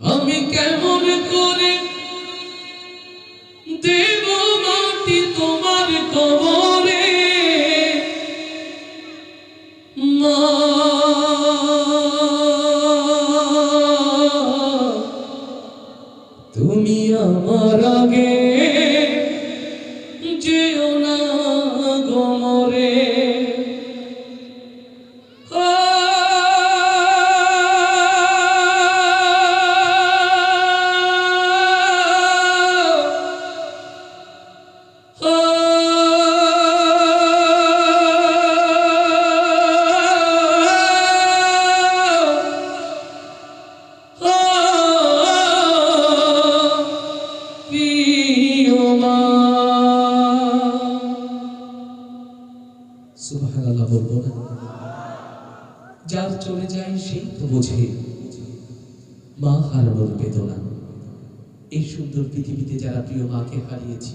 আমি কেমন করে সেই তো বোঝে, মা হারানোর বেদনা। এই সুন্দর পৃথিবীতে যারা প্রিয় মাকে হারিয়েছে,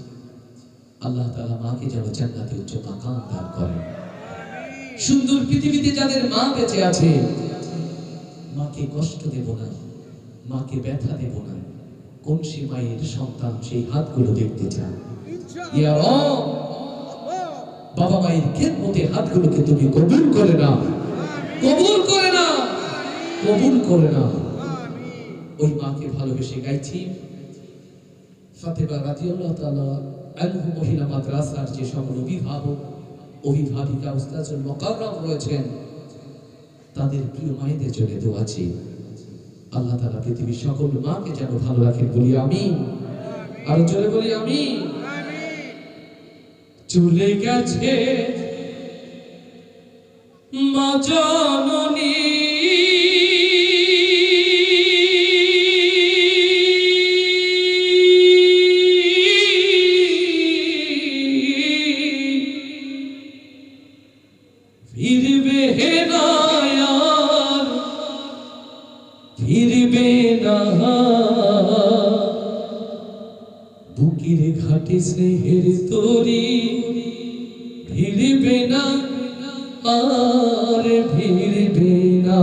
আল্লাহ তাআলা মাকে যেন জান্নাতে উচ্চ মাকাম দান করেন। সুন্দর পৃথিবীতে যাদের মা বেঁচে আছে, মাকে কষ্ট দেব না, মাকে ব্যথা দেব না। কোন সে মায়ের সন্তান সেই হাতগুলো দেখতে চান বাবা মায়ের খেদমতে হাতগুলোকে তুমি কবুল করে নাও। কবুল করে নাও। কবুল করে নাও। ওই মাকে ভালোবেসে গাইছি। ফাতেমা তাআলা মহিলা মাদ্রাসার যে সকল অভিভাবক, অভিভাবিকা রয়েছেন, তাদের প্রিয় মায়েদের জন্য দোয়া আছি আল্লাহ তাআলা পৃথিবীর সকল মাকে যেন ভালো রাখেন বলি আমি আর জোরে বলি আমি চলে গেছে মা জননী আর ফিরবে না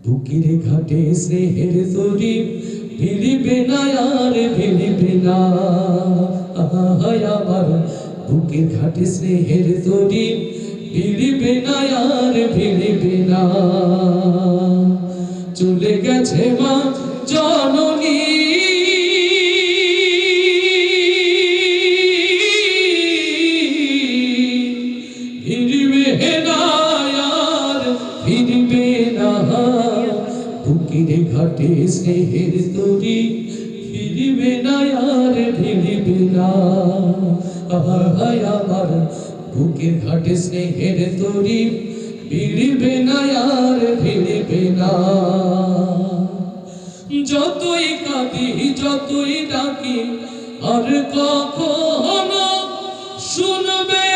বুকের ঘাটে স্নেহের তরি ফিরবে না আর ফিরবে না আমার বুকের ঘাটে স্নেহের তরি ফিরবে না আর ফিরবে না চলে গেছে মা জননী বুকের ঘাটে স্নেহের তরি, ফিরবে না আর ফিরিবে না। আহায় আমার বুকের ঘাটে স্নেহের তরি, ফিরবে না আর ফিরবে না। যতই কাঁদি, যতই ডাকি, আর কখনো শুনবে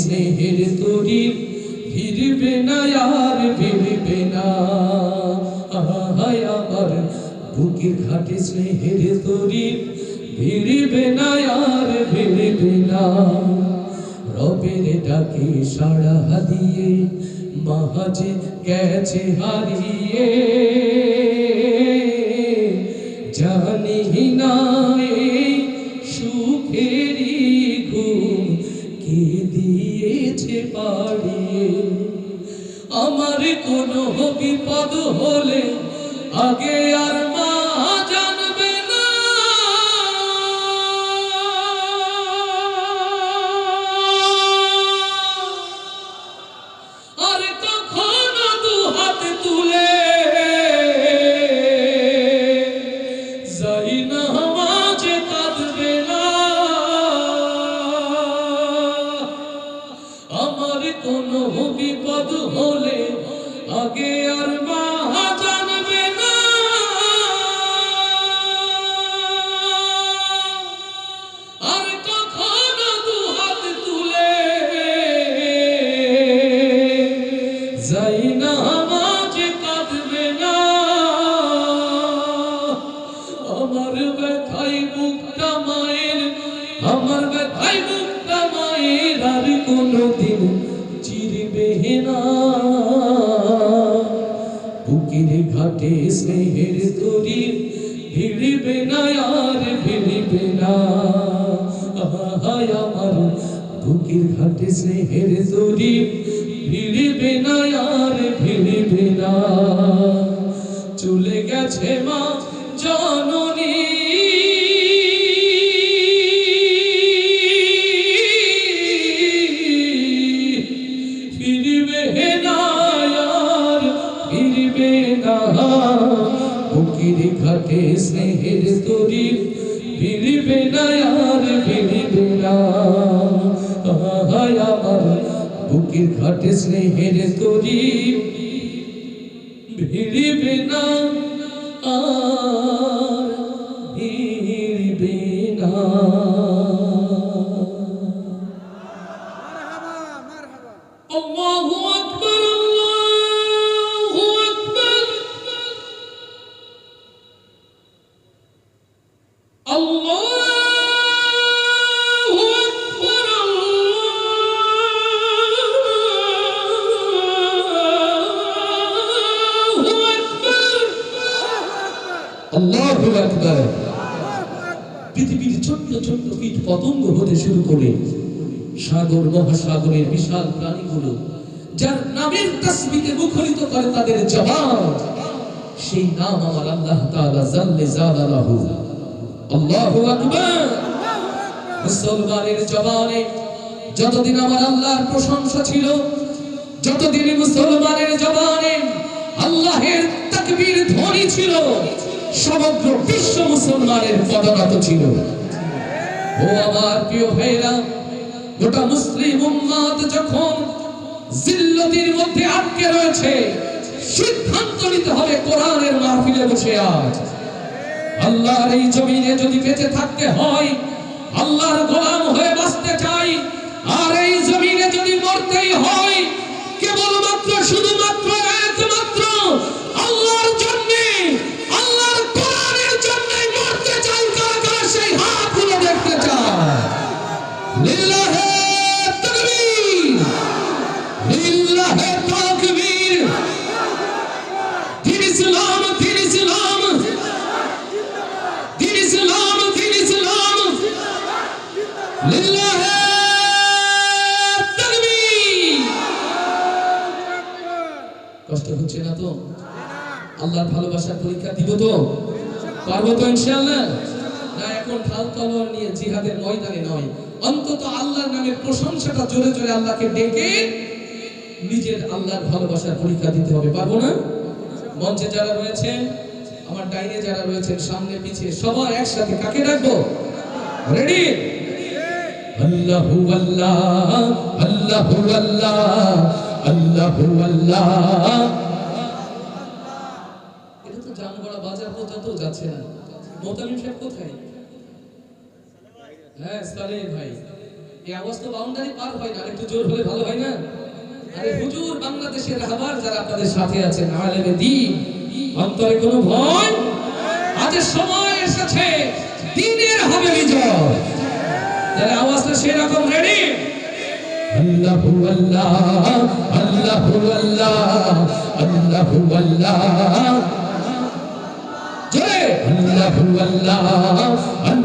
স্নেহের তরি, ফিরবে না আর ফিরবে না। আহায় আমার বুকের ঘাটে স্নেহের তরি, ফিরবে না আর ফিরবে না। রবের ডাকে সাড়া দিয়ে মাহাজে গেছে হারিয়ে। জানি না দিয়েছে পাড়িয়ে আমার কোনো বিপদ হলে আগে আর বিপদ হলে? আগে আর মা জানবে না। আর কখন দু হাত তুলে যাই না মাঝ কাঁদবে না। আমার ব্যথাই মুক্তা মায়ের আমার ব্যথাই মুক্তা মায়ের আর কোনো দিন চিরবে না বুকের ঘাটে স্নেহের তরি ভিড়বে না, আর ভিড়বে না। আহায় আমার বুকের ঘাটে স্নেহের তরি ভিড়বে না, আর ভিড়বে না। চলে গেছে মা, জননী। স্নেহের তরি বিলিবে না আর বিলিবে না আমার বুকের ঘাটে স্নেহের তরি বিলিবে না, আর বিলিবে না। পৃথিবীর ছোট্ট ছোট্ট কীট পতঙ্গ হতে শুরু করে সাগর, মহাসাগরের বিশাল প্রাণীগুলো, যার নামের তাসবিতে মুখরিত করে তাদের জবান সেই নাম আমার আল্লাহ তাআলা জাল্লে জালালাহু আল্লাহু আকবার। মুসলমানের জবানে যতদিন আমার আল্লাহর প্রশংসা ছিল, যতদিন মুসলমানের জবানে আল্লাহের তাকবীর ধ্বনি ছিল সমগ্র বিশ্ব মুসলমানের পদনত ছিল। ও আমার প্রিয় ভাইরা, গোটা মুসলিম উম্মাদ যখন জিল্লতির মধ্যে আটকে রয়েছে, সিদ্ধান্ত নিতে হবে কোরআনের মাহফিলে বসে আজ। আল্লাহর এই জমিনে যদি বেঁচে থাকতে হয়, আল্লাহর গোলাম হয়ে বাঁচতে চাই, আর এই জমিনে যদি মরতেই হয়, কেবলমাত্র শুধুমাত্র কষ্ট হচ্ছে না তো? ভালোবাসার পরীক্ষা দিব তো? পারব তো ইনশাআল্লাহ? না, এখন ঢাল তলোয়ার নিয়ে জিহাদের ময়দানে নয়। অন্তত আল্লাহর নামের প্রশংসাটা জোরে জোরে আল্লাহকে ডেকে নিজের আল্লাহর ভালোবাসার পরীক্ষা দিতে হবে, পারব না? মঞ্চে যারা রয়েছেন, আমার ডাইনে যারা রয়েছেন, সামনে পিছিয়ে সবার একসাথে কাকে ডাকবো? রেডি আল্লাহু আল্লাহ, আল্লাহু এটা তো জামগড়া বাজার পর্যন্ত যাচ্ছে না। মোতালিম সাহেব কোথায়? হ্যাঁ সালে ভাই। এই তো বাউন্ডারি পার হয় না একটু জোর হলে ভালো হয় না? আরে হুজুর বাংলাদেশের রাহবার যারা আপনাদের সাথে আছেন আলেমে দ্বীন অন্তরে কোনো ভয়? আজ সময় এসেছে দিনের হবে বিজয়। তাহলে আওয়াজটা সেরকম রেডি আল্লাহু আল্লাহ আল্লাহু আল্লাহ আল্লাহু আল্লাহ। জয় আল্লাহু আল্লাহ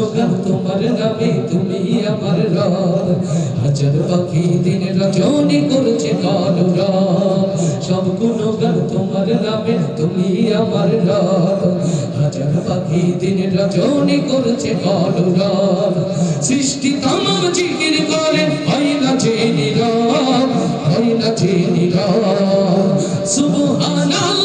গুণগান তোমার নামে তুমি আমার রব হাজার পাখি দিন রজনী করছে কলর সব গুণগান তোমার নামে তুমি আমার রব হাজার পাখি দিন রজনী করছে কলর সৃষ্টি তামাম জিকির করে হয় না যে নীরব হয় না যে নীরব সুবহানাল্লাহ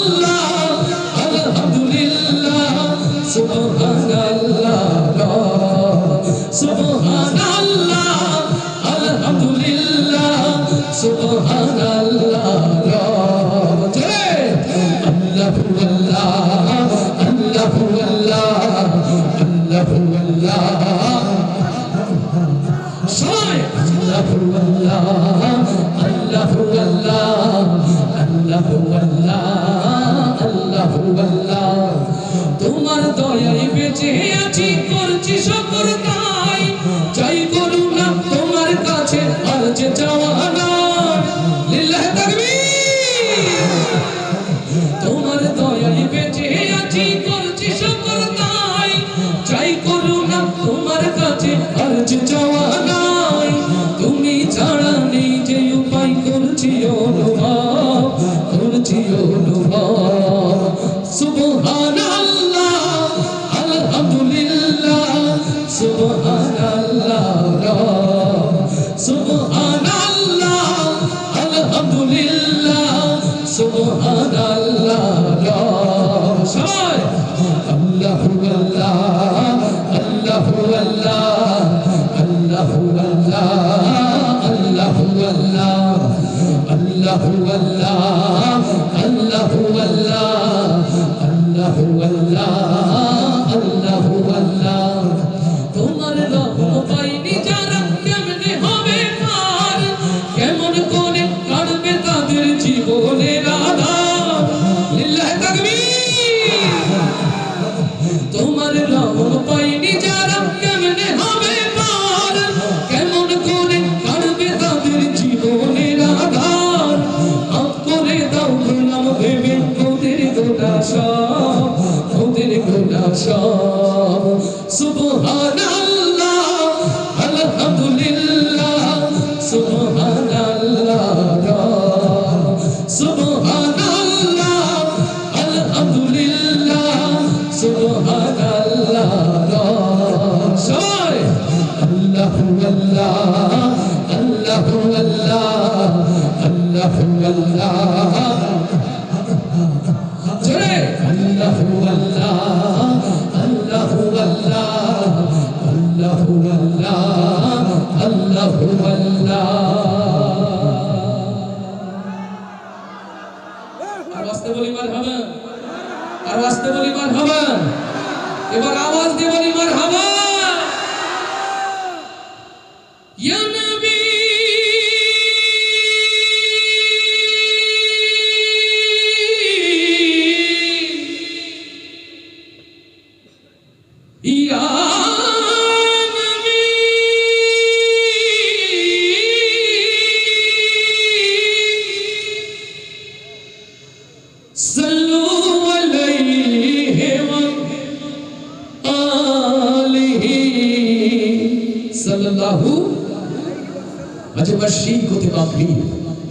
আজ বার্ষিক হতে বাকরি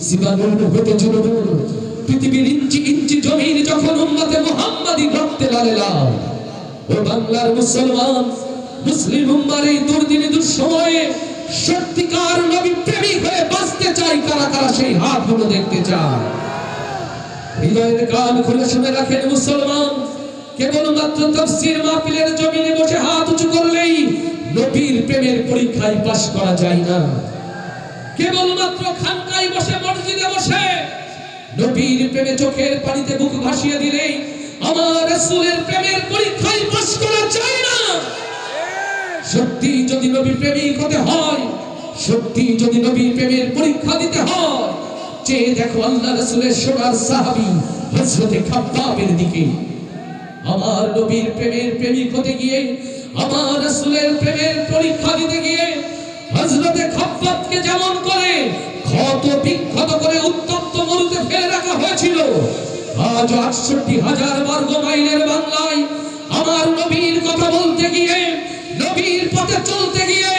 সিবানুর হতে জুনুর পৃথিবীর ইঞ্চি ইঞ্চি জমিন যখন উম্মতে মুহাম্মাদি রক্তে লালে লাল ও বাংলার মুসলমান, মুসলিম উম্মার এই দুর্দিনে দুঃসময়ে সত্যিকার নবী প্রেমিক হয়ে বাঁচতে চাই কারা কারা সেই হাতগুলো দেখতে চায়। হৃদয়ের কান খুলে শুনে রাখেন মুসলমান, কেবলমাত্র তাফসীর মাহফিলের জমিনে বসে হাত উঁচু করলেই নবীর প্রেমের পরীক্ষায় পাশ করা যায় না। কেবলমাত্র খানকায় বসে, মসজিদে বসে নবীর প্রেমে চোখের পানিতে বুক ভাসিয়ে দিলেই আমার রাসূলের প্রেমের পরীক্ষায় পাশ করা যায় না। সত্যি যদি নবী প্রেমিক হতে হয়, সত্যি যদি নবী প্রেমের পরীক্ষা দিতে হয়, চেয়ে দেখো আল্লাহ রাসূলের সোনার সাহাবী হযরতে খাব্বাবের দিকে। আমার নবীর প্রেমের প্রেমিক হতে গিয়ে, আমার রাসূলের প্রেমের পরীক্ষা দিতে গিয়ে হযরতে খাব্বাবকে যেমন করে ক্ষত বিক্ষত করে উত্তপ্ত মরুতে ফেলে রাখা হয়েছিল, আজ আটষট্টি হাজার বর্গ মাইলের বাংলায় আমার নবীর কথা বলতে গিয়ে, নবীর পথে চলতে গিয়ে